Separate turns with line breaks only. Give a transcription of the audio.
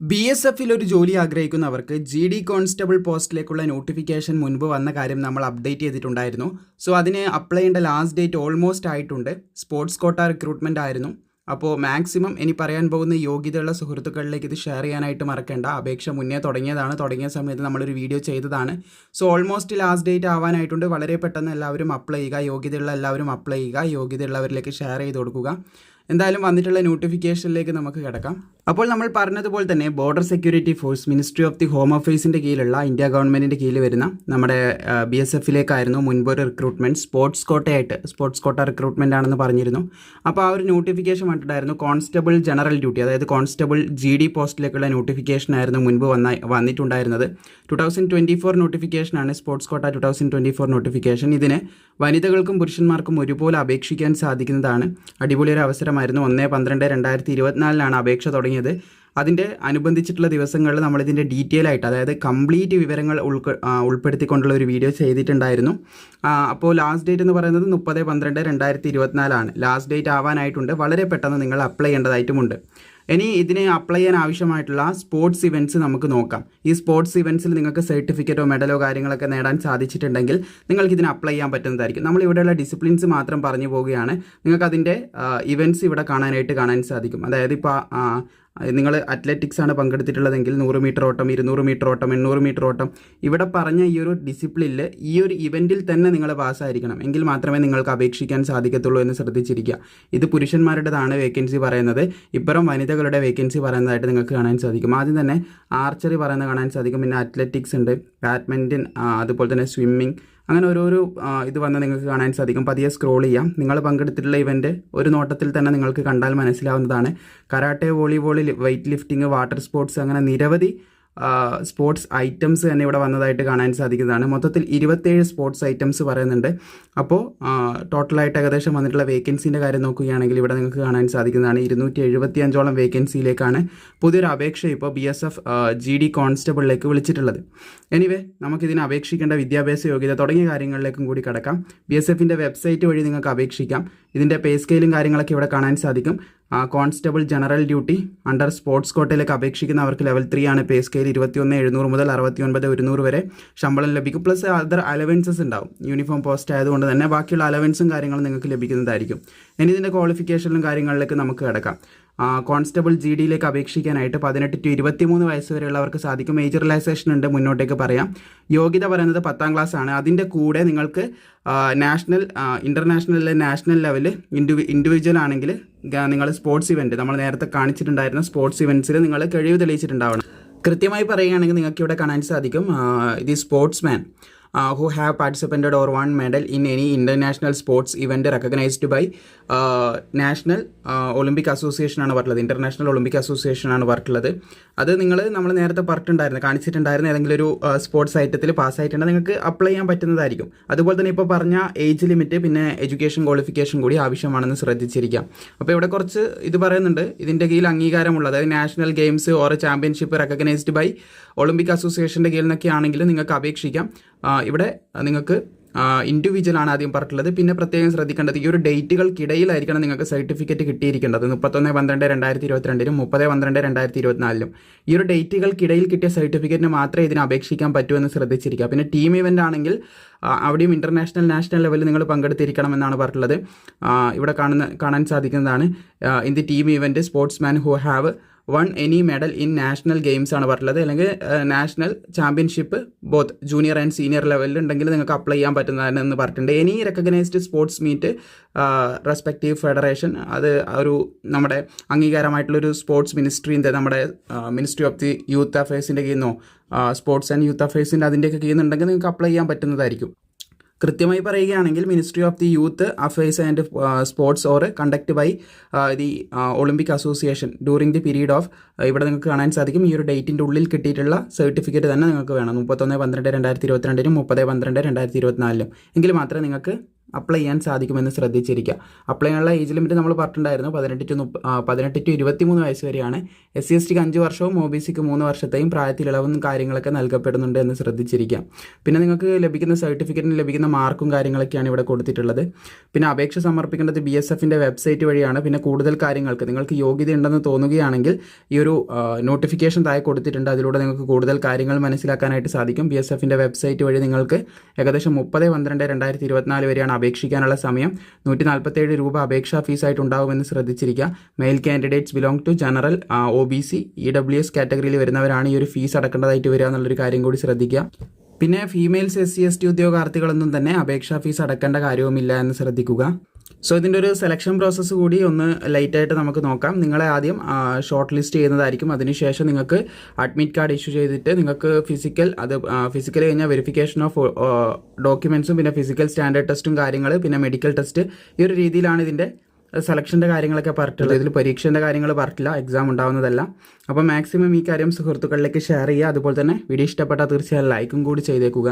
B S എഫിൽ ഒരു ജോലി ആഗ്രഹിക്കുന്നവർക്ക് ജി ഡി കോൺസ്റ്റബിൾ പോസ്റ്റിലേക്കുള്ള നോട്ടിഫിക്കേഷൻ മുൻപ് വന്ന കാര്യം നമ്മൾ അപ്ഡേറ്റ് ചെയ്തിട്ടുണ്ടായിരുന്നു. സോ അതിന് അപ്ലൈ ചെയ്യേണ്ട ലാസ്റ്റ് ഡേറ്റ് ഓൾമോസ്റ്റ് ആയിട്ടുണ്ട്. സ്പോർട്സ് കോട്ട റിക്രൂട്ട്മെന്റ് ആയിരുന്നു. അപ്പോൾ മാക്സിമം ഇനി പറയാൻ പോകുന്ന യോഗ്യതയുള്ള സുഹൃത്തുക്കളിലേക്ക് ഇത് ഷെയർ ചെയ്യാനായിട്ട് മറക്കേണ്ട. അപേക്ഷ മുന്നേ തുടങ്ങിയതാണ്. തുടങ്ങിയ സമയത്ത് നമ്മളൊരു വീഡിയോ ചെയ്തതാണ്. സോ ഓൾമോസ്റ്റ് ലാസ്റ്റ് ഡേറ്റ് ആവാനായിട്ടുണ്ട്. വളരെ പെട്ടെന്ന് എല്ലാവരും അപ്ലൈ ചെയ്യുക. യോഗ്യതയുള്ള എല്ലാവരും അപ്ലൈ ചെയ്യുക. യോഗ്യതയുള്ളവരിലേക്ക് ഷെയർ ചെയ്ത് കൊടുക്കുക. എന്തായാലും വന്നിട്ടുള്ള നോട്ടിഫിക്കേഷനിലേക്ക് നമുക്ക് കിടക്കാം. അപ്പോൾ നമ്മൾ പറഞ്ഞതുപോലെ തന്നെ border security force ministry of the home അഫയേഴ്സിന്റെ കീഴിലുള്ള ഇന്ത്യ ഗവൺമെന്റിന്റെ കീഴിൽ വരുന്ന നമ്മുടെ ബി എസ് എഫിലേക്കായിരുന്നു മുൻപൊരു റിക്രൂട്ട്മെന്റ് സ്പോർട്സ് കോട്ടയായിട്ട് സ്പോർട്സ് കോട്ട റിക്രൂട്ട്മെന്റ് ആണെന്ന് പറഞ്ഞിരുന്നു. അപ്പോൾ ആ ഒരു നോട്ടിഫിക്കേഷൻ വന്നിട്ടുണ്ടായിരുന്നു കോൺസ്റ്റബിൾ ജനറൽ ഡ്യൂട്ടി അതായത് കോൺസ്റ്റബിൾ ജി ഡി പോസ്റ്റിലേക്കുള്ള നോട്ടിഫിക്കേഷൻ ആയിരുന്നു മുൻപ് വന്ന വന്നിട്ടുണ്ടായിരുന്നത്. Two thousand twenty four നോട്ടിഫിക്കേഷനാണ് sports quota two thousand twenty four notification ഇതിന് വനിതകൾക്കും പുരുഷന്മാർക്കും ഒരുപോലെ അപേക്ഷിക്കാൻ സാധിക്കുന്നതാണ്. അടിപൊളി ഒരു അവസരമായിരുന്നു ഒന്ന് പന്ത്രണ്ട് രണ്ടായിരത്തി ഇരുപത്തിനാലിനാണ് അപേക്ഷ തുടങ്ങിയത്. അതിന്റെ അനുബന്ധിച്ചിട്ടുള്ള ദിവസങ്ങളിൽ നമ്മളിതിന്റെ ഡീറ്റെയിൽ ആയിട്ട് അതായത് കംപ്ലീറ്റ് വിവരങ്ങൾ ഉൾക്ക ഉൾപ്പെടുത്തിക്കൊണ്ടുള്ള ഒരു വീഡിയോ ചെയ്തിട്ടുണ്ടായിരുന്നു. അപ്പോൾ ലാസ്റ്റ് ഡേറ്റ് എന്ന് പറയുന്നത് മുപ്പത് പന്ത്രണ്ട് രണ്ടായിരത്തി ഇരുപത്തിനാലാണ്. ലാസ്റ്റ് ഡേറ്റ് ആവാനായിട്ടുണ്ട്. വളരെ പെട്ടെന്ന് നിങ്ങൾ അപ്ലൈ ചെയ്യേണ്ടതായിട്ടുമുണ്ട്. ഇനി ഇതിനെ അപ്ലൈ ചെയ്യാൻ ആവശ്യമായിട്ടുള്ള സ്പോർട്സ് ഇവന്റ്സ് നമുക്ക് നോക്കാം. ഈ സ്പോർട്സ് ഇവന്റ്സിൽ നിങ്ങൾക്ക് സർട്ടിഫിക്കറ്റോ മെഡലോ കാര്യങ്ങളൊക്കെ നേടാൻ സാധിച്ചിട്ടുണ്ടെങ്കിൽ നിങ്ങൾക്ക് ഇതിന് അപ്ലൈ ചെയ്യാൻ പറ്റുന്നതായിരിക്കും. നമ്മൾ ഇവിടെയുള്ള ഡിസിപ്ലിൻസ് മാത്രം പറഞ്ഞു പോവുകയാണ്. നിങ്ങൾക്ക് അതിന്റെ ഇവന്റ്സ് ഇവിടെ കാണാനായിട്ട് കാണാൻ സാധിക്കും. അതായത് ഇപ്പോൾ നിങ്ങൾ അത്ലറ്റിക്സ് ആണ് പങ്കെടുത്തിട്ടുള്ളതെങ്കിൽ നൂറ് മീറ്റർ ഓട്ടം ഇരുന്നൂറ് മീറ്റർ ഓട്ടം എണ്ണൂറ് മീറ്റർ ഓട്ടം. ഇവിടെ പറഞ്ഞ ഈ ഒരു ഡിസിപ്ലിനിൽ ഈ ഒരു ഇവന്റിൽ തന്നെ നിങ്ങൾ പാസ്സായിരിക്കണം എങ്കിൽ മാത്രമേ നിങ്ങൾക്ക് അപേക്ഷിക്കാൻ സാധിക്കത്തുള്ളൂ എന്ന് ശ്രദ്ധിച്ചിരിക്കുക. ഇത് പുരുഷന്മാരുടേതാണ് വേക്കൻസി പറയുന്നത്. ഇപ്പുറം വനിതകളുടെ വേക്കൻസി പറയുന്നതായിട്ട് നിങ്ങൾക്ക് കാണാൻ സാധിക്കും. ആദ്യം തന്നെ ആർച്ചറി പറയുന്നത് കാണാൻ സാധിക്കും. പിന്നെ അത്ലറ്റിക്സ് ഉണ്ട്. ബാഡ്മിന്റൺ അതുപോലെ തന്നെ സ്വിമ്മിങ് അങ്ങനെ ഓരോരോ ഇത് വന്ന് നിങ്ങൾക്ക് കാണാൻ സാധിക്കും. പതിയെ സ്ക്രോൾ ചെയ്യാം. നിങ്ങൾ പങ്കെടുത്തിട്ടുള്ള ഇവന്റ് ഒരു നോട്ടത്തിൽ തന്നെ നിങ്ങൾക്ക് കണ്ടാൽ മനസ്സിലാവുന്നതാണ്. Karate volleyball weight lifting water sports അങ്ങനെ നിരവധി സ്പോർട്സ് ഐറ്റംസ് തന്നെ ഇവിടെ വന്നതായിട്ട് കാണാൻ സാധിക്കുന്നതാണ്. മൊത്തത്തിൽ ഇരുപത്തേഴ് സ്പോർട്സ് ഐറ്റംസ് പറയുന്നുണ്ട്. അപ്പോൾ ടോട്ടലായിട്ട് ഏകദേശം വന്നിട്ടുള്ള വേക്കൻസിന്റെ കാര്യം നോക്കുകയാണെങ്കിൽ ഇവിടെ നിങ്ങൾക്ക് കാണാൻ സാധിക്കുന്നതാണ്. ഇരുന്നൂറ്റി എഴുപത്തി അഞ്ചോളം വേക്കൻസിയിലേക്കാണ് പുതിയൊരു അപേക്ഷ ഇപ്പോൾ B S F G D കോൺസ്റ്റബിളിലേക്ക് വിളിച്ചിട്ടുള്ളത്. എനിവേ നമുക്കിതിന് അപേക്ഷിക്കേണ്ട വിദ്യാഭ്യാസ യോഗ്യത തുടങ്ങിയ കാര്യങ്ങളിലേക്കും കൂടി കടക്കാം. ബി എസ് എഫിന്റെ വെബ്സൈറ്റ് വഴി നിങ്ങൾക്ക് അപേക്ഷിക്കാം. ഇതിന്റെ പേ സ്കെയിലും കാര്യങ്ങളൊക്കെ ഇവിടെ കാണാൻ സാധിക്കും. Constable general duty under sports കോട്ടയിലേക്ക് അപേക്ഷിക്കുന്നവർക്ക് ലെവൽ ത്രീ ആണ് പേ സ്കെയിൽ ഇരുപത്തിയൊന്ന് എഴുന്നൂറ് മുതൽ അറുപത്തി ഒൻപത് ഒരുന്നൂറ് വരെ ശമ്പളം ലഭിക്കും. പ്ലസ് അതർ അലവൻസസ് ഉണ്ടാവും. യൂണിഫോം പോസ്റ്റ് ആയതുകൊണ്ട് തന്നെ ബാക്കിയുള്ള അലവൻസും കാര്യങ്ങളും നിങ്ങൾക്ക് ലഭിക്കുന്നതായിരിക്കും. ഇനി ഇതിന്റെ ക്വാളിഫിക്കേഷനിലും കാര്യങ്ങളിലേക്ക് നമുക്ക് കിടക്കാം. കോൺസ്റ്റബിൾ ജി ഡിയിലേക്ക് അപേക്ഷിക്കാനായിട്ട് പതിനെട്ട് ടു ഇരുപത്തി മൂന്ന് വയസ്സ് വരെയുള്ളവർക്ക് സാധിക്കും. മേജർ റിലാക്സേഷൻ ഉണ്ട് മുന്നോട്ടേക്ക് പറയാം. യോഗ്യത പറയുന്നത് പത്താം ക്ലാസ് ആണ്. അതിന്റെ കൂടെ നിങ്ങൾക്ക് നാഷണൽ ഇന്റർനാഷണൽ നാഷണൽ ഇൻഡിവി ഇൻഡിവിജ്വൽ ആണെങ്കിൽ നിങ്ങൾ സ്പോർട്സ് ഇവന്റ് നമ്മൾ നേരത്തെ കാണിച്ചിട്ടുണ്ടായിരുന്ന സ്പോർട്സ് ഇവന്റ്സിൽ നിങ്ങൾ കഴിവ് തെളിയിച്ചിട്ടുണ്ടാവണം. കൃത്യമായി പറയുകയാണെങ്കിൽ നിങ്ങൾക്ക് ഇവിടെ കാണാൻ സാധിക്കും ഇത് sportsman who have participated or won medal in any international sports event recognised by national Olympic association ആണ് പറഞ്ഞത്. ഇന്റർനാഷണൽ ഒളിമ്പിക് അസോസിയേഷൻ ആണ് പറഞ്ഞിട്ടുള്ളത്. അത് നിങ്ങൾ നമ്മൾ നേരത്തെ പറഞ്ഞിട്ടുണ്ടായിരുന്നു കാണിച്ചിട്ടുണ്ടായിരുന്ന. ഏതെങ്കിലും ഒരു സ്പോർട്സ് ഐറ്റത്തിൽ പാസ്സായിട്ടുണ്ടെങ്കിൽ നിങ്ങൾക്ക് അപ്ലൈ ചെയ്യാൻ പറ്റുന്നതായിരിക്കും. അതുപോലെ തന്നെ ഇപ്പോൾ പറഞ്ഞ ഏജ് ലിമിറ്റ് പിന്നെ എഡ്യൂക്കേഷൻ ക്വാളിഫിക്കേഷൻ കൂടി ആവശ്യമാണെന്ന് ശ്രദ്ധിച്ചിരിക്കാം. അപ്പോൾ ഇവിടെ കുറച്ച് ഇത് പറയുന്നുണ്ട്. ഇതിന്റെ കീഴിൽ അംഗീകാരമുള്ളത് അതായത് national games or championship recognised by Olympic അസോസിയേഷന്റെ കീഴിൽ നിന്നൊക്കെ ആണെങ്കിൽ നിങ്ങൾക്ക് അപേക്ഷിക്കാം. ഇവിടെ നിങ്ങൾക്ക് ഇൻഡിവിജ്വൽ ആണ് ആദ്യം പറഞ്ഞിട്ടുള്ളത്. പിന്നെ പ്രത്യേകം ശ്രദ്ധിക്കേണ്ടത് ഈ ഒരു ഡേറ്റുകൾക്കിടയിലായിരിക്കണം നിങ്ങൾക്ക് സർട്ടിഫിക്കറ്റ് കിട്ടിയിരിക്കേണ്ടത്. മുപ്പത്തൊന്ന് പന്ത്രണ്ട് രണ്ടായിരത്തി ഇരുപത്തിരണ്ടിലും മുപ്പത് പന്ത്രണ്ട് രണ്ടായിരത്തി ഇരുപത്തിനാലിലും ഈ ഒരു ഡേറ്റുകൾക്കിടയിൽ കിട്ടിയ സർട്ടിഫിക്കറ്റിന് മാത്രമേ ഇതിന് അപേക്ഷിക്കാൻ പറ്റൂ എന്ന് ശ്രദ്ധിച്ചിരിക്കുക. പിന്നെ ടീം ഇവന്റ് ആണെങ്കിൽ അവിടെയും ഇന്റർനാഷണൽ നാഷണൽ ലെവലിൽ നിങ്ങൾ പങ്കെടുത്തിരിക്കണം എന്നാണ് പറഞ്ഞിട്ടുള്ളത് ഇവിടെ കാണുന്ന കാണാൻ സാധിക്കുന്നതാണ്. In the team sportsman who have won any medal in national games ആണ് പറഞ്ഞിട്ടുള്ളത്. അല്ലെങ്കിൽ national championship both junior and senior ലെവലിൽ ഉണ്ടെങ്കിൽ നിങ്ങൾക്ക് അപ്ലൈ ചെയ്യാൻ പറ്റുന്നതാണ് എന്ന് പറഞ്ഞിട്ടുണ്ട്. Any recognised sports meet respective federation അത് ഒരു നമ്മുടെ അംഗീകാരമായിട്ടുള്ളൊരു സ്പോർട്സ് മിനിസ്ട്രീന്റെ നമ്മുടെ മിനിസ്ട്രി ഓഫ് ദി യൂത്ത് അഫയേഴ്സിന്റെ കീഴിൽ നിന്നോ സ്പോർട്സ് ആൻഡ് യൂത്ത് അഫയേഴ്സിന്റെ അതിന്റെയൊക്കെ കീഴിൽ നിന്നുണ്ടെങ്കിൽ നിങ്ങൾക്ക് അപ്ലൈ ചെയ്യാൻ പറ്റുന്നതായിരിക്കും. കൃത്യമായി പറയുകയാണെങ്കിൽ ministry of the youth affairs and sports or conduct by the Olympic association during the period of ഇവിടെ നിങ്ങൾക്ക് കാണാൻ സാധിക്കും. ഈ ഒരു ഡേറ്റിന്റെ ഉള്ളിൽ കിട്ടിയിട്ടുള്ള സർട്ടിഫിക്കറ്റ് തന്നെ നിങ്ങൾക്ക് വേണം. മുപ്പത്തൊന്ന് പന്ത്രണ്ട് രണ്ടായിരത്തി ഇരുപത്തിരണ്ടിനും മുപ്പത് പന്ത്രണ്ട് രണ്ടായിരത്തി ഇരുപത്തിനാലിനും. എങ്കിൽ മാത്രമേ നിങ്ങൾക്ക് അപ്ലൈ ചെയ്യാൻ സാധിക്കുമെന്ന് ശ്രദ്ധിച്ചിരിക്കുക. അപ്ലൈ ചെയ്യാനുള്ള ഏജ് ലിമിറ്റ് നമ്മൾ പറഞ്ഞിട്ടുണ്ടായിരുന്നു. പതിനെട്ട് ടു മുപ്പ പതിനെട്ട് ടു ഇരുപത്തി മൂന്ന് വയസ്സ് വരെയാണ്. എസ് സി എസ് ടിക്ക് അഞ്ച് വർഷവും ഒ ബി സിക്ക് മൂന്ന് വർഷത്തെയും പ്രായത്തിൽ ഇളവും കാര്യങ്ങളൊക്കെ നൽകപ്പെടുന്നുണ്ട് എന്ന് ശ്രദ്ധിച്ചിരിക്കുക. പിന്നെ നിങ്ങൾക്ക് ലഭിക്കുന്ന സർട്ടിഫിക്കറ്റിന് ലഭിക്കുന്ന മാർക്കും കാര്യങ്ങളൊക്കെയാണ് ഇവിടെ കൊടുത്തിട്ടുള്ളത്. പിന്നെ അപേക്ഷ സമർപ്പിക്കേണ്ടത് ബി എസ് എഫിന്റെ വെബ്സൈറ്റ് വഴിയാണ്. പിന്നെ കൂടുതൽ കാര്യങ്ങൾക്ക് നിങ്ങൾക്ക് യോഗ്യത ഉണ്ടെന്ന് തോന്നുകയാണെങ്കിൽ ഈ ഒരു നോട്ടിഫിക്കേഷൻ താഴെ കൊടുത്തിട്ടുണ്ട്. അതിലൂടെ നിങ്ങൾക്ക് കൂടുതൽ കാര്യങ്ങൾ മനസ്സിലാക്കാനായിട്ട് സാധിക്കും. ബി എസ് എഫിന്റെ വെബ്സൈറ്റ് വഴി നിങ്ങൾക്ക് ഏകദേശം മുപ്പത് പന്ത്രണ്ട് രണ്ടായിരത്തി ഇരുപത്തിനാല് വരെയാണ് അപേക്ഷിക്കാനുള്ള സമയം നൂറ്റി നാൽപ്പത്തേഴ് രൂപ അപേക്ഷാ ഫീസായിട്ട് ഉണ്ടാകുമെന്ന് ശ്രദ്ധിച്ചിരിക്കുക male candidates belong to general O B C E W S കാറ്റഗറിയിൽ വരുന്നവരാണ് ഈ ഒരു ഫീസ് അടക്കേണ്ടതായിട്ട് വരിക എന്നുള്ളൊരു കാര്യം കൂടി ശ്രദ്ധിക്കുക. പിന്നെ females S C S T ഉദ്യോഗാർത്ഥികളൊന്നും തന്നെ അപേക്ഷാ ഫീസ് അടക്കേണ്ട കാര്യവുമില്ല എന്ന് ശ്രദ്ധിക്കുക. സോ ഇതിന്റെ ഒരു സെലക്ഷൻ പ്രോസസ്സ് കൂടി ഒന്ന് ലൈറ്റായിട്ട് നമുക്ക് നോക്കാം. നിങ്ങളെ ആദ്യം ഷോർട്ട് ലിസ്റ്റ് ചെയ്യുന്നതായിരിക്കും. അതിനുശേഷം നിങ്ങൾക്ക് അഡ്മിറ്റ് കാർഡ് ഇഷ്യൂ ചെയ്തിട്ട് നിങ്ങൾക്ക് ഫിസിക്കൽ അത് ഫിസിക്കൽ കഴിഞ്ഞാൽ വെരിഫിക്കേഷൻ ഓഫ് ഡോക്യുമെൻസും പിന്നെ ഫിസിക്കൽ സ്റ്റാൻഡേർഡ് ടെസ്റ്റും കാര്യങ്ങൾ പിന്നെ മെഡിക്കൽ ടെസ്റ്റ് ഈ ഒരു രീതിയിലാണ് ഇതിന്റെ സെലക്ഷന്റെ കാര്യങ്ങളൊക്കെ പറഞ്ഞിട്ടുള്ളത്. ഇതിൽ പരീക്ഷേന്റെ കാര്യങ്ങൾ പറഞ്ഞിട്ടില്ല. എക്സാം ഉണ്ടാവുന്നതല്ല. അപ്പോൾ മാക്സിമം ഈ കാര്യം സുഹൃത്തുക്കളിലേക്ക് ഷെയർ ചെയ്യുക. അതുപോലെ തന്നെ വീഡിയോ ഇഷ്ടപ്പെട്ടാൽ തീർച്ചയായും ലൈക്കും കൂടി ചെയ്തേക്കുക.